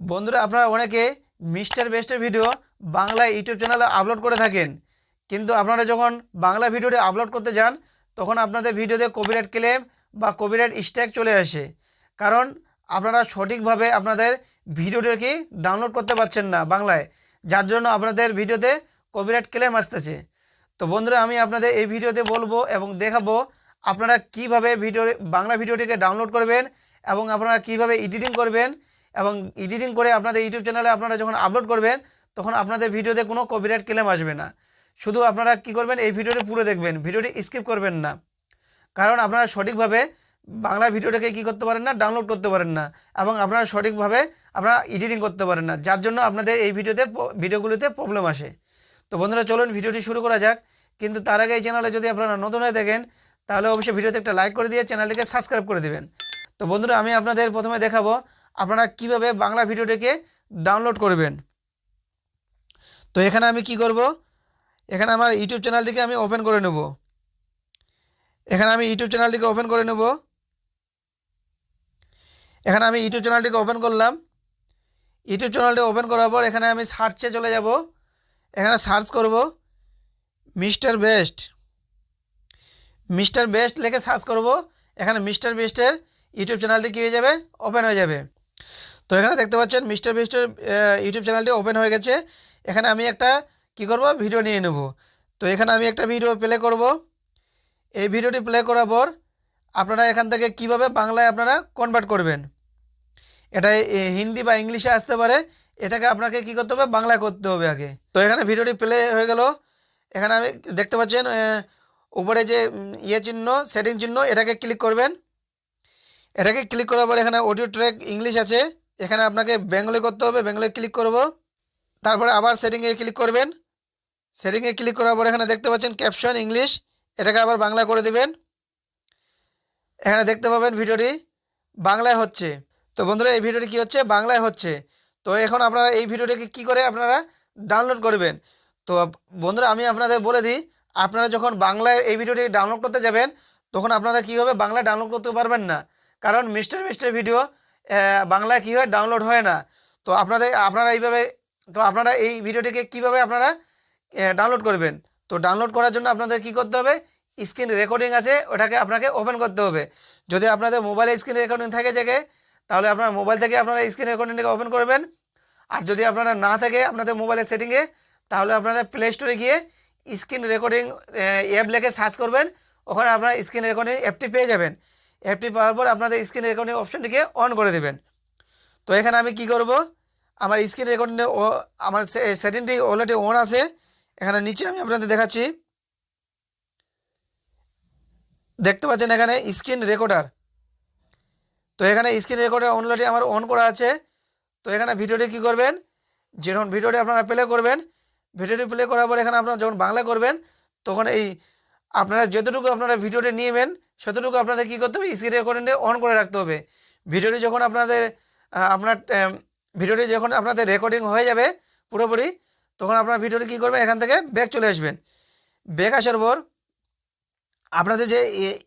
বন্ধুরা, আপনারা অনেকে মিস্টার বেস্টের ভিডিও বাংলা ইউটিউব চ্যানেলে আপলোড করে থাকেন। কিন্তু আপনারা যখন বাংলা ভিডিওটি আপলোড করতে যান, তখন আপনাদের ভিডিওতে কপিরাইট ক্লেম বা কপিরাইট স্ট্যাক চলে আসে। কারণ আপনারা সঠিকভাবে আপনাদের ভিডিওটিকে ডাউনলোড করতে পারছেন না বাংলায়, যার জন্য আপনাদের ভিডিওতে কপিরাইট ক্লেম আসতেছে। তো বন্ধুরা, আমি আপনাদের এই ভিডিওতে বলব এবং দেখাবো আপনারা কীভাবে ভিডিও, বাংলা ভিডিওটিকে ডাউনলোড করবেন এবং আপনারা কীভাবে এডিটিং করবেন এবং এডিটিং করে আপনাদের ইউটিউব চ্যানেলে আপনারা যখন আপলোড করবেন, তখন আপনাদের ভিডিওতে কোনো কপিরাইট ক্লেম আসবে না। শুধু আপনারা কি করবেন, এই ভিডিওটি পুরো দেখবেন, ভিডিওটি স্কিপ করবেন না। কারণ আপনারা সঠিকভাবে বাংলা ভিডিওটাকে কী করতে পারেন না ডাউনলোড করতে পারেন না, এবং আপনারা সঠিকভাবে আপনারা এডিটিং করতে পারেন না, যার জন্য আপনাদের এই ভিডিওতে ভিডিওগুলিতে প্রবলেম আসে। তো বন্ধুরা, চলুন ভিডিওটি শুরু করা যাক। কিন্তু তার আগে এই চ্যানেলে যদি আপনারা নতুন হয়ে দেখেন তাহলে অবশ্যই ভিডিওতে একটা লাইক করে দিয়ে চ্যানেলটিকে সাবস্ক্রাইব করে দেবেন। তো বন্ধুরা, আমি আপনাদের প্রথমে দেখাবো আপনারা কীভাবে বাংলা ভিডিওটিকে ডাউনলোড করবেন? তো এখানে আমি কি করব? এখানে আমার ইউটিউব চ্যানেলটিকে আমি ওপেন করে নেব। এখানে আমি ইউটিউব চ্যানেলটিকে ওপেন করে নেব। এখানে আমি ইউটিউব চ্যানেলটিকে ওপেন করলাম। ইউটিউব চ্যানেলটি ওপেন করার পর এখানে আমি সার্চে চলে যাব। এখানে সার্চ করব মিস্টার বেস্ট। মিস্টার বেস্ট লিখে সার্চ করব। এখানে মিস্টার বেস্টের ইউটিউব চ্যানেলটি কী হয়ে যাবে? ওপেন হয়ে যাবে। তো এখানে দেখতে পাচ্ছেন মিস্টার বেস্টের ইউটিউব চ্যানেলটি ওপেন হয়ে গেছে। এখানে আমি একটা, কি করব? ভিডিও নিয়ে নেব। তো এখানে আমি একটা ভিডিও প্লে করব। এই ভিডিওটি প্লে করার পর আপনারা এখান থেকে কীভাবে বাংলায় আপনারা কনভার্ট করবেন? এটা হিন্দি বা ইংলিশে আসতে পারে। এটাকে আপনাকে কি করতে হবে? বাংলায় করতে হবে আগে। তো এখানে ভিডিওটি প্লে হয়ে গেল। এখানে আমি দেখতে পাচ্ছেন উপরে যে ইয়ে চিহ্ন, সেটিং চিহ্ন, এটাকে ক্লিক করবেন। এটাকে ক্লিক করার পর এখানে অডিও ট্র্যাক ইংলিশ আছে। এখানে আপনাকে বেঙ্গলি করতে হবে বেঙ্গলি ক্লিক করব। তারপরে আবার সেটিংয়ে ক্লিক করবেন। সেটিংয়ে ক্লিক করার পর এখানে দেখতে পাচ্ছেন ক্যাপশন ইংলিশ এটাকে আবার বাংলা করে দিবেন। এখানে দেখতে পাবেন ভিডিওটি বাংলায় হচ্ছে। তো বন্ধুরা, এই ভিডিওটি কী হচ্ছে? বাংলায় হচ্ছে। তো এখন আপনারা এই ভিডিওটিকে কী করে আপনারা ডাউনলোড করবেন? তো বন্ধুরা, আমি আপনাদের বলে দিই, আপনারা যখন বাংলায় এই ভিডিওটি ডাউনলোড করতে যাবেন, তখন আপনারা কীভাবে বাংলায় ডাউনলোড করতে পারবেন না? কারণ মিস্টার মিস্টার ভিডিও বাংলায় কী হয় ডাউনলোড হয় না? তো আপনাদের, আপনারা এইভাবে, তো আপনারা এই ভিডিওটিকে কীভাবে আপনারা ডাউনলোড করবেন? তো ডাউনলোড করার জন্য আপনাদের কি করতে হবে? স্ক্রিন রেকর্ডিং আছে, ওটাকে আপনাকে ওপেন করতে হবে। যদি আপনাদের মোবাইলে স্ক্রিন রেকর্ডিং থাকে জায়গে তাহলে আপনার মোবাইল থেকে আপনারা স্ক্রিন রেকর্ডিংটাকে ওপেন করবেন। আর যদি আপনারা না থাকে আপনাদের মোবাইলের সেটিংয়ে তাহলে আপনাদের প্লে স্টোরে গিয়ে স্ক্রিন রেকর্ডিং অ্যাপ লেখে সার্চ করবেন। ওখানে আপনারা স্ক্রিন রেকর্ডিং অ্যাপটি পেয়ে যাবেন। অ্যাপটি পাওয়ার পর আপনাদের স্ক্রিন রেকর্ডিং অপশনটিকে অন করে দেবেন। তো এখানে আমি কি করব? আমার স্ক্রিন রেকর্ডিং আমার সেটিংটি অলরেডি অন আছে। এখানে নিচে আমি আপনাদের দেখাচ্ছি। দেখতে পাচ্ছেন এখানে স্ক্রিন রেকর্ডার তো এখানে স্ক্রিন রেকর্ডার অলরেডি আমার অন করা আছে। তো এখানে ভিডিওটি কি করবেন? যখন ভিডিওটি আপনারা প্লে করবেন ভিডিওটি প্লে করার পর এখানে আপনারা যখন বাংলা করবেন, তখন এই আপনারা যতটুকু আপনারা ভিডিওটি নিয়েবেন সেতটুকু আপনাদের কী করতে হবে? স্ক্রিন রেকর্ডিংটা অন করে রাখতে হবে। ভিডিওটি যখন আপনাদের আপনার ভিডিওটি যখন আপনাদের রেকর্ডিং হয়ে যাবে পুরোপুরি, তখন আপনার ভিডিওটি কী করবেন? এখান থেকে ব্যাক চলে আসবেন। ব্যাক আসার পর আপনাদের যে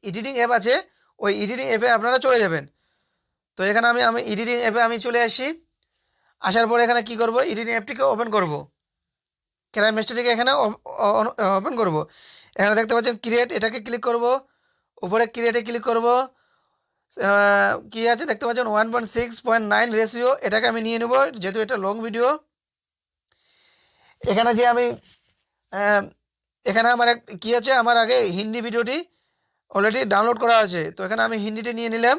এডিটিং অ্যাপ আছে, ওই এডিটিং অ্যাপে আপনারা চলে যাবেন। তো এখানে আমি আমি এডিটিং অ্যাপে আমি চলে আসি। আসার পর এখানে কি করব? এডিটিং অ্যাপটিকে ওপেন করব। ক্রাইম মেস্টারটিকে এখানে ওপেন করব। এখানে দেখতে পাচ্ছেন ক্রিয়েট এটাকে ক্লিক করব। উপরে ক্রিয়েটে ক্লিক করব? কি আছে? দেখতে পাচ্ছেন one point six point nine ratio এটাকে আমি নিয়ে নেব, যেহেতু এটা লং ভিডিও এখানে যে আমি এখানে আমার এক, কী আছে? আমার আগে হিন্দি ভিডিওটি অলরেডি ডাউনলোড করা আছে। তো এখানে আমি হিন্দিটি নিয়ে নিলাম।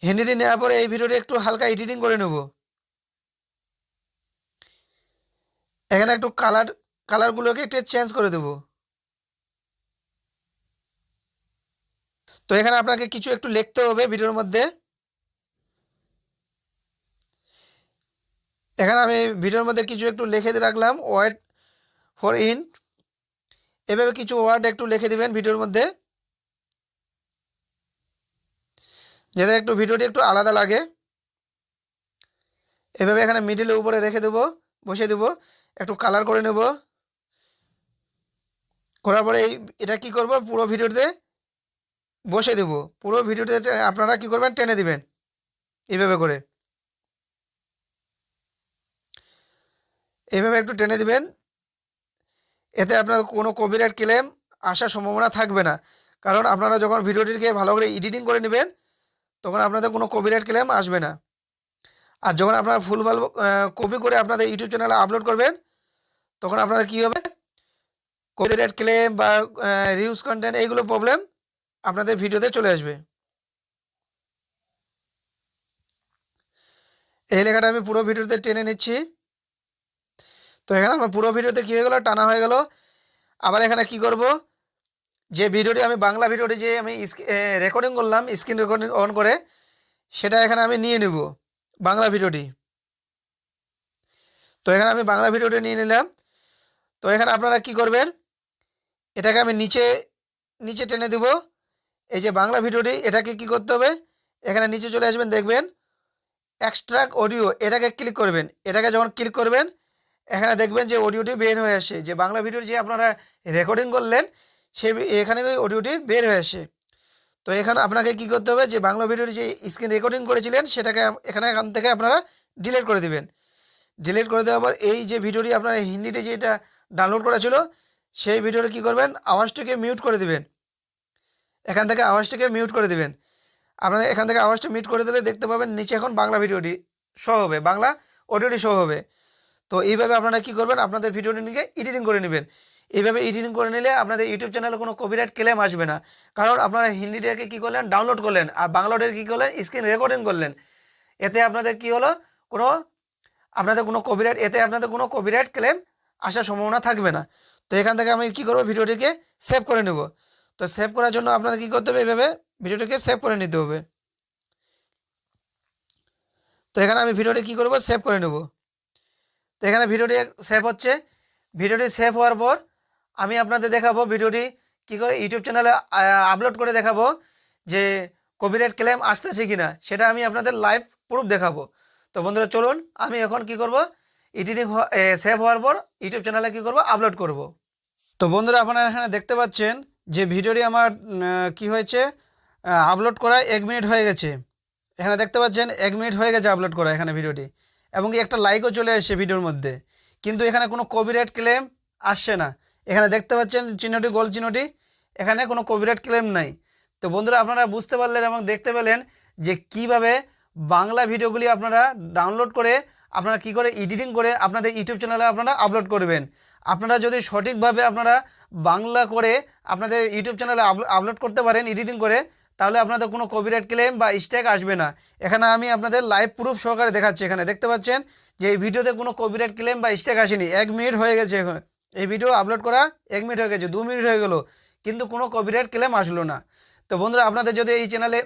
হিন্দিটি নেওয়ার পরে এই ভিডিওটি একটু হালকা এডিটিং করে নেব। এখানে একটু কালার কালারগুলোকে একটু চেঞ্জ করে দেব। তো এখানে আপনাকে কিছু একটু লিখতে হবে ভিডিওর মধ্যে। এখানে আমি ভিডিওর মধ্যে কিছু একটু লিখে রাখলাম ওয়াইট ফর ইন এভাবে কিছু ওয়ার্ড একটু লিখে দিবেন ভিডিওর মধ্যে। যাতে একটু ভিডিওটি একটু আলাদা লাগে। এভাবে এখানে মিডিলের উপরে রেখে দেবো বসে দেবো, একটু কালার করে নেব। করার পরে এই, এটা কি করব পুরো ভিডিওতে? বসে দেব। পুরো ভিডিওতে আপনারা কি করবেন, টেনে দিবেন। এইভাবে করে। এভাবে একটু টেনে দিবেন। এতে আপনার কোনো কপিরাইট ক্লেম আসার সম্ভাবনা থাকবে না। কারণ আপনারা যখন ভিডিওটিকে ভালো করে এডিটিং করে নেবেন, তখন আপনাদের কোনো কপিরাইট ক্লেম আসবে না। আর যখন আপনারা ফুল ভালো কপি করে আপনাদের ইউটিউব চ্যানেলে আপলোড করবেন, তখন আপনাদের কী হবে? কপিরাইট ক্লেম বা রিউজ কন্টেন্ট এইগুলো প্রবলেম আপনাদের ভিডিওতে চলে আসবে। এই লেখাটা আমি পুরো ভিডিওতে টেনে নিচ্ছি। তো এখানে আমার পুরো ভিডিওতে কী হয়ে গেলো? টানা হয়ে গেল। আবার এখানে কি করব? যে ভিডিওটি আমি, বাংলা ভিডিওটি যে আমি রেকর্ডিং করলাম স্ক্রিন রেকর্ডিং অন করে, সেটা এখানে আমি নিয়ে নেব, বাংলা ভিডিওটি। তো এখানে আমি বাংলা ভিডিওটি নিয়ে নিলাম। তো এখানে আপনারা কি করবেন? এটাকে আমি নিচে নিচে টেনে দেব। এই যে বাংলা ভিডিওটি, এটাকে কি করতে হবে? এখানে নিচে চলে আসবেন, দেখবেন এক্সট্রাক্ট অডিও এটাকে ক্লিক করবেন। এটাকে যখন ক্লিক করবেন, এখানে দেখবেন যে অডিওটি বের হয়ে আসে। যে বাংলা ভিডিওর যে আপনারা রেকর্ডিং করলেন, সে এখানে ওই অডিওটি বের হয়ে আসে। তো এখানে আপনাকে কি করতে হবে? যে বাংলা ভিডিওর যে স্ক্রিন রেকর্ডিং করেছিলেন, সেটাকে এখানে এখান থেকে আপনারা ডিলিট করে দিবেন। ডিলিট করে দেওয়ার পর এই যে ভিডিওটি আপনারা হিন্দিতে যেটা ডাউনলোড করা ছিল, সেই ভিডিওটা কী করবেন? আওয়াজটিকে মিউট করে দিবেন। এখান থেকে আওয়াজটিকে মিউট করে দিবেন। আপনারা এখান থেকে আওয়াজটা মিউট করে দিলে দেখতে পাবেন নিচে এখন বাংলা ভিডিওটি শো হবে, বাংলা অডিওটি শো হবে। তো এইভাবে আপনারা কী করবেন? আপনাদের ভিডিওটি নিয়ে এডিটিং করে নেবেন। এইভাবে এডিটিং করে নিলে আপনাদের ইউটিউব চ্যানেলে কোনো কপিরাইট ক্লেম আসবে না। কারণ আপনারা হিন্দিটাকে কী করলেন? ডাউনলোড করলেন। আর বাংলাটাকে কী করলেন? স্ক্রিন রেকর্ডিং করলেন। এতে আপনাদের কি হলো? কোনো, আপনাদের কোনো কপিরাইট এতে আপনাদের কোনো কপিরাইট ক্লেম আসার সম্ভাবনা থাকবে না। তো এখান থেকে আমি কী করব? ভিডিওটিকে সেভ করে নেব। তো সেভ করার জন্য আপনাদের কী করতে হবে এইভাবে ভিডিওটিকে সেভ করে নিতে হবে। তো এখানে আমি ভিডিওটি কী করব? সেভ করে নেব। তো এখানে ভিডিওটি সেভ হচ্ছে। ভিডিওটি সেভ হওয়ার পর আমি আপনাদের দেখাবো ভিডিওটি কী করে ইউটিউব চ্যানেলে আপলোড করে দেখাবো যে কপিরাইট ক্লেম আসতেছে কি না সেটা আমি আপনাদের লাইভ প্রুফ দেখাবো। তো বন্ধুরা, চলুন, আমি এখন কি করব? এডিটিং সেভ হওয়ার পর ইউটিউব চ্যানেলে কি করব? আপলোড করব। তো বন্ধুরা, আপনারা এখানে দেখতে পাচ্ছেন যে ভিডিওটি আমার কি হয়েছে? আপলোড করা এক মিনিট হয়ে গেছে। এখানে দেখতে পাচ্ছেন, এক মিনিট হয়ে গেছে আপলোড করা এখানে ভিডিওটি। এবং একটা লাইকও চলে আসছে ভিডিওর মধ্যে। কিন্তু এখানে কোনো কপিরাইট ক্লেম আসছে না। এখানে দেখতে পাচ্ছেন চিহ্নটি, গোল চিহ্নটি। এখানে কোনো কপিরাইট ক্লেম নাই। তো বন্ধুরা, আপনারা বুঝতে পারলেন এবং দেখতে পেলেন যে কীভাবে বাংলা ভিডিওগুলি আপনারা ডাউনলোড করে আপনারা কি করে এডিটিং করে আপনাদের ইউটিউব চ্যানেলে আপনারা আপলোড করবেন। আপনারা যদি সঠিকভাবে আপনারা বাংলা করে আপনাদের ইউটিউব চ্যানেলে আপলোড করতে পারেন এডিটিং করে, তাহলে আপনাদের কোনো কপিরাইট ক্লেম বা স্ট্যাক আসবে না। এখানে আমি আপনাদের লাইভ প্রুফ সহকারে দেখাচ্ছি। এখানে দেখতে পাচ্ছেন যে এই ভিডিওতে কোনো কপিরাইট ক্লেম বা স্ট্যাক আসেনি। এক মিনিট হয়ে গেছে এখন। এই ভিডিও আপলোড করা এক মিনিট হয়ে গেছে, দু মিনিট হয়ে গেলো। কিন্তু কোনো কপিরাইট ক্লেম আসলো না। তো বন্ধুরা, আপনাদের যদি এই চ্যানেলে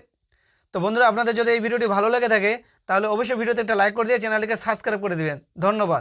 তো বন্ধুরা, আপনাদের যদি এই ভিডিওটি ভালো লেগে থাকে, তাহলে অবশ্যই ভিডিওতে একটা লাইক করে দিয়ে চ্যানেলটিকে সাবস্ক্রাইব করে দেবেন। ধন্যবাদ।